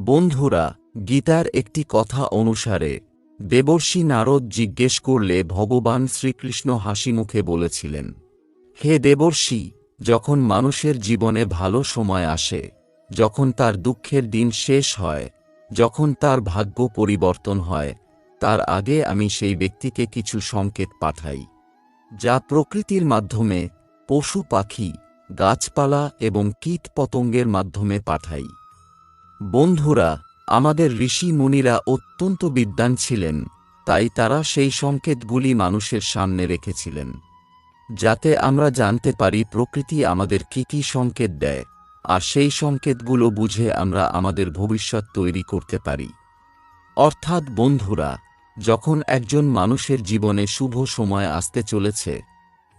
বন্ধুরা, গীতার একটি কথা অনুসারে, দেবর্ষি নারদ জিজ্ঞেস করলে ভগবান শ্রীকৃষ্ণ হাসিমুখে বলেছিলেন, হে দেবর্ষি, যখন মানুষের জীবনে ভালো সময় আসে, যখন তার দুঃখের দিন শেষ হয়, যখন তার ভাগ্য পরিবর্তন হয়, তার আগে আমি সেই ব্যক্তিকে কিছু সংকেত পাঠাই, যা প্রকৃতির মাধ্যমে পশু পাখি, গাছপালা এবং কীট পতঙ্গের মাধ্যমে পাঠাই। বন্ধুরা, আমাদের ঋষি মুনিরা অত্যন্ত বিদ্বান ছিলেন, তাই তারা সেই সংকেতগুলি মানুষের সামনে রেখেছিলেন, যাতে আমরা জানতে পারি প্রকৃতি আমাদের কী কী সংকেত দেয়, আর সেই সংকেতগুলো বুঝে আমরা আমাদের ভবিষ্যৎ তৈরি করতে পারি। অর্থাৎ বন্ধুরা, যখন একজন মানুষের জীবনে শুভ সময় আসতে চলেছে,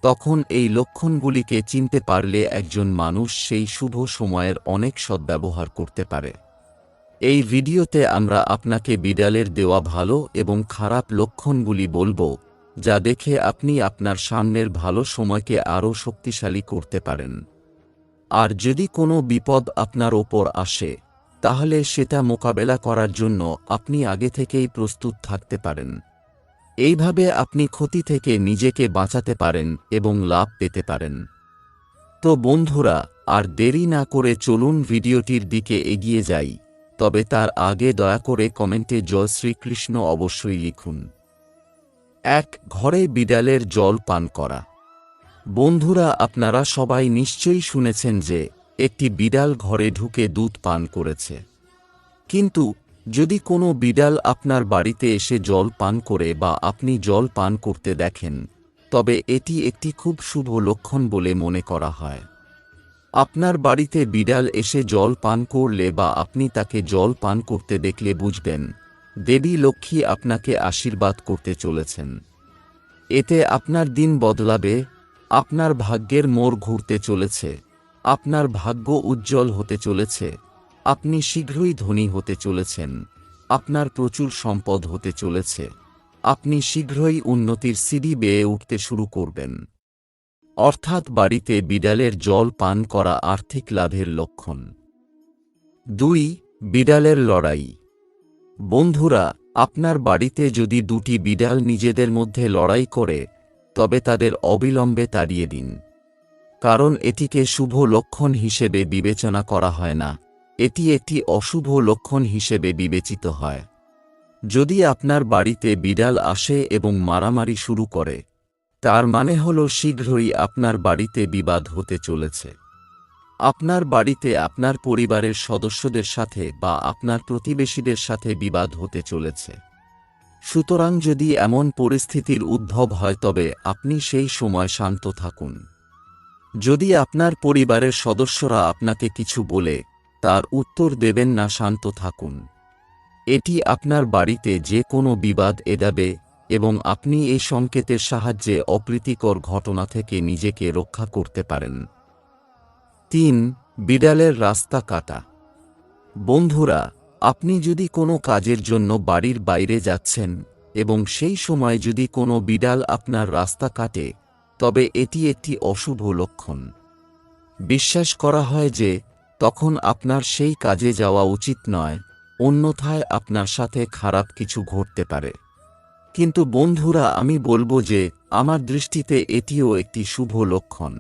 তখন এই লক্ষণগুলিকে চিনতে পারলে একজন মানুষ সেই শুভ সময়ের অনেক সদ্ব্যবহার করতে পারে। এই ভিডিওতে আমরা আপনাকে বিড়ালের দেওয়া ভালো এবং খারাপ লক্ষণগুলি বলব, যা দেখে আপনি আপনার সামনের ভালো সময়কে আরও শক্তিশালী করতে পারেন। আর যদি কোনো বিপদ আপনার ওপর আসে, তাহলে সেটা মোকাবেলা করার জন্য আপনি আগে থেকেই প্রস্তুত থাকতে পারেন। এইভাবে আপনি ক্ষতি থেকে নিজেকে বাঁচাতে পারেন এবং লাভ পেতে পারেন। তো বন্ধুরা, আর দেরি না করে চলুন ভিডিওটির দিকে এগিয়ে যাই। তবে তার আগে দয়া করে কমেন্টে জয় শ্রীকৃষ্ণ অবশ্যই লিখুন। এক, ঘরে বিড়ালের জল পান করা। বন্ধুরা, আপনারা সবাই নিশ্চয়ই শুনেছেন যে, একটি বিড়াল ঘরে ঢুকে দুধ পান করেছে। কিন্তু, যদি কোনো বিড়াল আপনার বাড়িতে এসে জল পান করে বা আপনি জল পান করতে দেখেন, তবে এটি একটি খুব শুভ লক্ষণ বলে মনে করা হয়। আপনার বাড়িতে বিড়াল এসে জল পান করলে বা আপনি তাকে জল পান করতে দেখলে বুঝবেন। দেবী লক্ষ্মী আপনাকে আশীর্বাদ করতে চলেছেন। এতে আপনার দিন বদলাবে, আপনার ভাগ্যের মোড় ঘুরতে চলেছে, আপনার ভাগ্য উজ্জ্বল হতে চলেছে, আপনি শীঘ্রই ধনী হতে চলেছেন, আপনার প্রচুর সম্পদ হতে চলেছে, আপনি শীঘ্রই উন্নতির সিঁড়ি বেয়ে উঠতে শুরু করবেন। অর্থাৎ বাড়িতে বিড়ালের জল পান করা আর্থিক লাভের লক্ষণ। দুই, বিড়ালের লড়াই। বন্ধুরা, আপনার বাড়িতে যদি দুটি বিড়াল নিজেদের মধ্যে লড়াই করে, তবে তাদের অবিলম্বে তাড়িয়ে দিন। কারণ এটিকে শুভ লক্ষণ হিসেবে বিবেচনা করা হয় না। এটি একটি অশুভ লক্ষণ হিসেবে বিবেচিত হয়। যদি আপনার বাড়িতে বিড়াল আসে এবং মারামারি শুরু করে তার মানে হল শীঘ্রই আপনার বাড়িতে বিবাদ হতে চলেছে। আপনার বাড়িতে আপনার পরিবারের সদস্যদের সাথে বা আপনার প্রতিবেশীদের সাথে বিবাদ হতে চলেছে। সুতরাং যদি এমন পরিস্থিতির উদ্ভব হয় তবে আপনি সেই সময় শান্ত থাকুন। যদি আপনার পরিবারের সদস্যরা আপনাকে কিছু বলে, তার উত্তর দেবেন না, শান্ত থাকুন। এটি আপনার বাড়িতে যে কোনো বিবাদ এড়াবে এবং আপনি এই সংকেতের সাহায্যে অপ্রীতিকর ঘটনা থেকে নিজেকে রক্ষা করতে পারেন। তিন, বিড়ালের রাস্তা কাটা। বন্ধুরা, আপনি যদি কোনো কাজের জন্য বাড়ির বাইরে যাচ্ছেন এবং সেই সময় যদি কোনো বিড়াল আপনার রাস্তা কাটে, তবে এটি একটি অশুভ লক্ষণ। বিশ্বাস করা হয় যে, তখন আপনার সেই কাজে যাওয়া উচিত নয়, অন্যথায় আপনার সাথে খারাপ কিছু ঘটতে পারে। কিন্তু বন্ধুরা, আমি বলব যে আমার দৃষ্টিতে এটিও একটি শুভ লক্ষণ।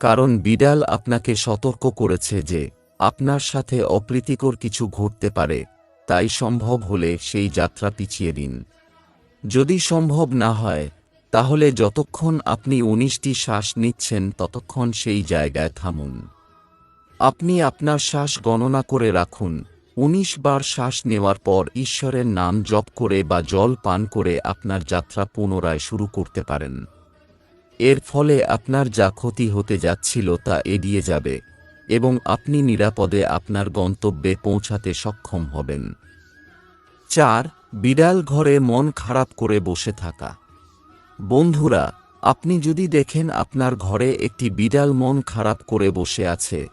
কারণ বিড়াল আপনাকে সতর্ক করেছে যে আপনার সাথে অপ্রীতিকর কিছু ঘটতে পারে, তাই সম্ভব হলে সেই যাত্রা পিছিয়ে দিন। যদি সম্ভব না হয়, তাহলে যতক্ষণ আপনি উনিশটি শ্বাস নিচ্ছেন, ততক্ষণ সেই জায়গায় থামুন। আপনি আপনার শ্বাস গণনা করে রাখুন উনিশ বার শ্বাস নেওয়ার পর ঈশ্বরের নাম জপ করে বা জল পান করে আপনার যাত্রা পুনরায় শুরু করতে পারেন। এর ফলে আপনার যা ক্ষতি হতে যাচ্ছিল তা এড়িয়ে যাবে এবং আপনি নিরাপদে আপনার গন্তব্যে পৌঁছাতে সক্ষম হবেন। চার, বিড়াল ঘরে মন খারাপ করে বসে থাকা। বন্ধুরা, আপনি যদি দেখেন আপনার ঘরে একটি বিড়াল মন খারাপ করে বসে আছে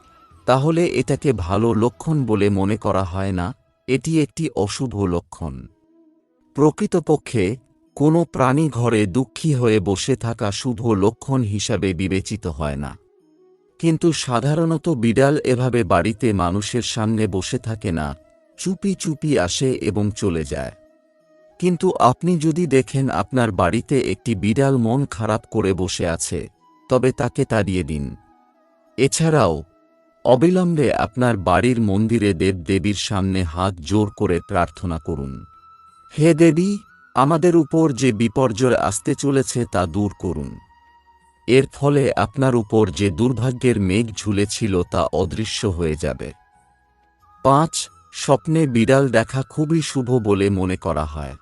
তাহলে এটাকে ভালো লক্ষণ বলে মনে করা হয় না, এটি একটি অশুভ লক্ষণ। প্রকৃতপক্ষে, কোনো প্রাণী ঘরে দুঃখী হয়ে বসে থাকা শুভ লক্ষণ হিসাবে বিবেচিত হয় না। কিন্তু সাধারণত বিড়াল এভাবে বাড়িতে মানুষের সামনে বসে থাকে না, চুপি চুপি আসে এবং চলে যায়। কিন্তু আপনি যদি দেখেন আপনার বাড়িতে একটি বিড়াল মন খারাপ করে বসে আছে, তবে তাকে তাড়িয়ে দিন। এছাড়াও অবিলম্বে আপনার বাড়ির মন্দিরে দেবদেবীর সামনে হাত জোর করে প্রার্থনা করুন। হে দেবী, আমাদের উপর যে বিপর্যয় আসতে চলেছে তা দূর করুন। এর ফলে আপনার উপর যে দুর্ভাগ্যের মেঘ ঝুলেছিল তা অদৃশ্য হয়ে যাবে। পাঁচ, স্বপ্নে বিড়াল দেখা খুবই শুভ বলে মনে করা হয়।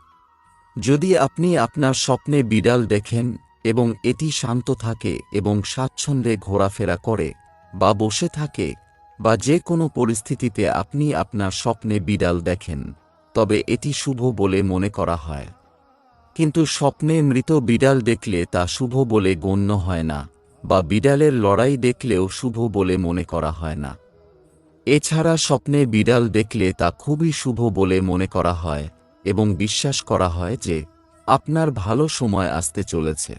যদি আপনি আপনার স্বপ্নে বিড়াল দেখেন এবং এটি শান্ত থাকে এবং স্বাচ্ছন্দ্যে ঘোরাফেরা করে বা বসে থাকে, বা যে কোনো পরিস্থিতিতে আপনি আপনার স্বপ্নে বিড়াল দেখেন, তবে এটি শুভ বলে মনে করা হয়। কিন্তু স্বপ্নে মৃত বিড়াল দেখলে তা শুভ বলে গণ্য হয় না, বা বিড়ালের লড়াই দেখলেও শুভ বলে মনে করা হয় না। এছাড়া স্বপ্নে বিড়াল দেখলে তা খুবই শুভ বলে মনে করা হয় এবং বিশ্বাস করা হয় যে, আপনার ভালো সময় আসতে চলেছে।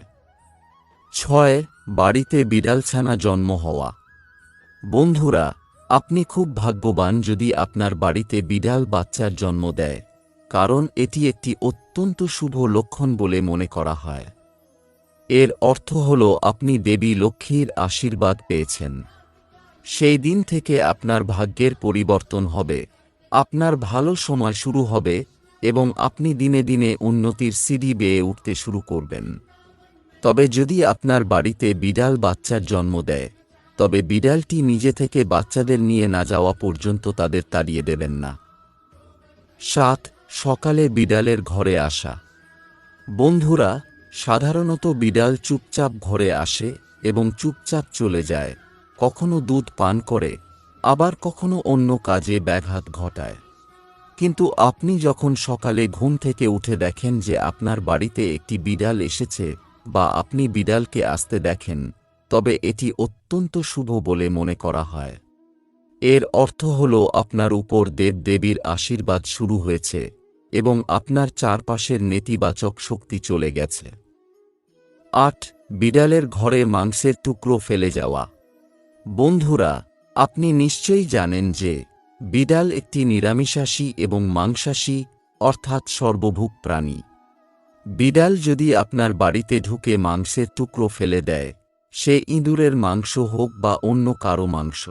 ছয়, বাড়িতে বিড়ালছানা জন্ম হওয়া। বন্ধুরা, আপনি খুব ভাগ্যবান যদি আপনার বাড়িতে বিড়াল বাচ্চার জন্ম দেয়, কারণ এটি একটি অত্যন্ত শুভ লক্ষণ বলে মনে করা হয়। এর অর্থ হল আপনি দেবী লক্ষ্মীর আশীর্বাদ পেয়েছেন। সেই দিন থেকে আপনার ভাগ্যের পরিবর্তন হবে, আপনার ভালো সময় শুরু হবে এবং আপনি দিনে দিনে উন্নতির সিঁড়ি বেয়ে উঠতে শুরু করবেন। তবে যদি আপনার বাড়িতে বিড়াল বাচ্চার জন্ম দেয় তবে বিড়ালটি নিজে থেকে বাচ্চাদের নিয়ে না যাওয়া পর্যন্ত তাদের তাড়িয়ে দেবেন না। সাত, সকালে বিড়ালের ঘরে আসা। বন্ধুরা, সাধারণত বিড়াল চুপচাপ ঘরে আসে এবং চুপচাপ চলে যায়, কখনো দুধ পান করে, আবার কখনো অন্য কাজে ব্যাঘাত ঘটায়। কিন্তু আপনি যখন সকালে ঘুম থেকে উঠে দেখেন যে আপনার বাড়িতে একটি বিড়াল এসেছে বা আপনি বিড়ালকে আসতে দেখেন তবে এটি অত্যন্ত শুভ বলে মনে করা হয়। এর অর্থ হল আপনার উপর দেবদেবীর আশীর্বাদ শুরু হয়েছে এবং আপনার চারপাশের নেতিবাচক শক্তি চলে গেছে। আট, বিড়ালের ঘরে মাংসের টুকরো ফেলে যাওয়া। বন্ধুরা, আপনি নিশ্চয়ই জানেন যে বিড়াল একটি নিরামিষাশী এবং মাংসাশী, অর্থাৎ সর্বভূক প্রাণী। বিড়াল যদি আপনার বাড়িতে ঢুকে মাংসের টুকরো ফেলে দেয় সে ইঁদুরের মাংস হোক বা অন্য কারও মাংস।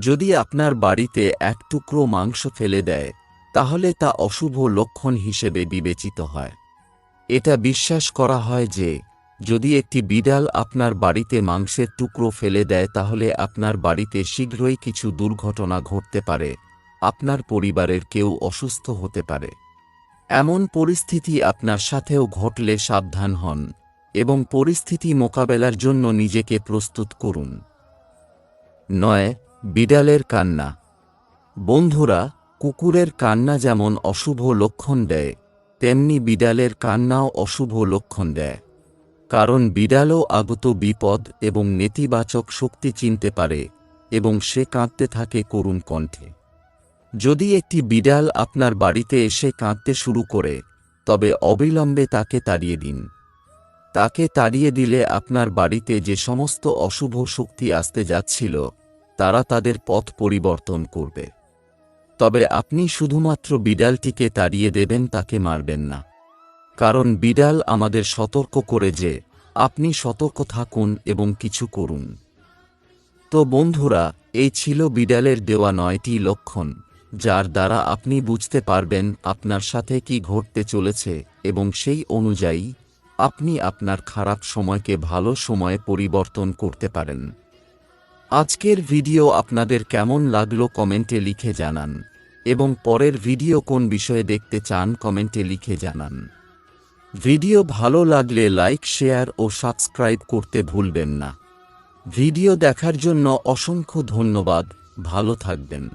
যদি আপনার বাড়িতে এক টুকরো মাংস ফেলে দেয়, তাহলে তা অশুভ লক্ষণ হিসেবে বিবেচিত হয়। এটা বিশ্বাস করা হয় যে, যদি একটি বিড়াল আপনার বাড়িতে মাংসের টুকরো ফেলে দেয়, তাহলে আপনার বাড়িতে শীঘ্রই কিছু দুর্ঘটনা ঘটতে পারে। আপনার পরিবারের কেউ অসুস্থ হতে পারে। এমন পরিস্থিতি আপনার সাথেও ঘটলে সাবধান হন। এবং পরিস্থিতি মোকাবেলার জন্য নিজেকে প্রস্তুত করুন। নয়, বিড়ালের কান্না। বন্ধুরা, কুকুরের কান্না যেমন অশুভ লক্ষণ দেয়, তেমনি বিড়ালের কান্নাও অশুভ লক্ষণ দেয়। কারণ বিড়ালও আগত বিপদ এবং নেতিবাচক শক্তি চিনতে পারে এবং সে কাঁদতে থাকে করুণ কণ্ঠে। যদি একটি বিড়াল আপনার বাড়িতে এসে কাঁদতে শুরু করে, তবে অবিলম্বে তাকে তাড়িয়ে দিন। তাকে তাড়িয়ে দিলে আপনার বাড়িতে যে সমস্ত অশুভ শক্তি আসতে যাচ্ছিল, তারা তাদের পথ পরিবর্তন করবে। তবে আপনি শুধুমাত্র বিড়ালটিকে তাড়িয়ে দেবেন, তাকে মারবেন না। কারণ বিড়াল আমাদের সতর্ক করে যে, আপনি সতর্ক থাকুন এবং কিছু করুন। তো বন্ধুরা, এই ছিল বিড়ালের দেওয়া নয়টি লক্ষণ, যার দ্বারা আপনি বুঝতে পারবেন আপনার সাথে কি ঘটতে চলেছে এবং সেই অনুযায়ী আপনি আপনার খারাপ সময়কে ভালো সময়ে পরিবর্তন করতে পারেন। আজকের ভিডিও আপনাদের কেমন লাগল কমেন্টে লিখে জানান এবং পরের ভিডিও কোন বিষয়ে দেখতে চান কমেন্টে লিখে জানান। ভিডিও ভালো লাগলে লাইক, শেয়ার ও সাবস্ক্রাইব করতে ভুলবেন না। ভিডিও দেখার জন্য অসংখ্য ধন্যবাদ, ভালো থাকবেন।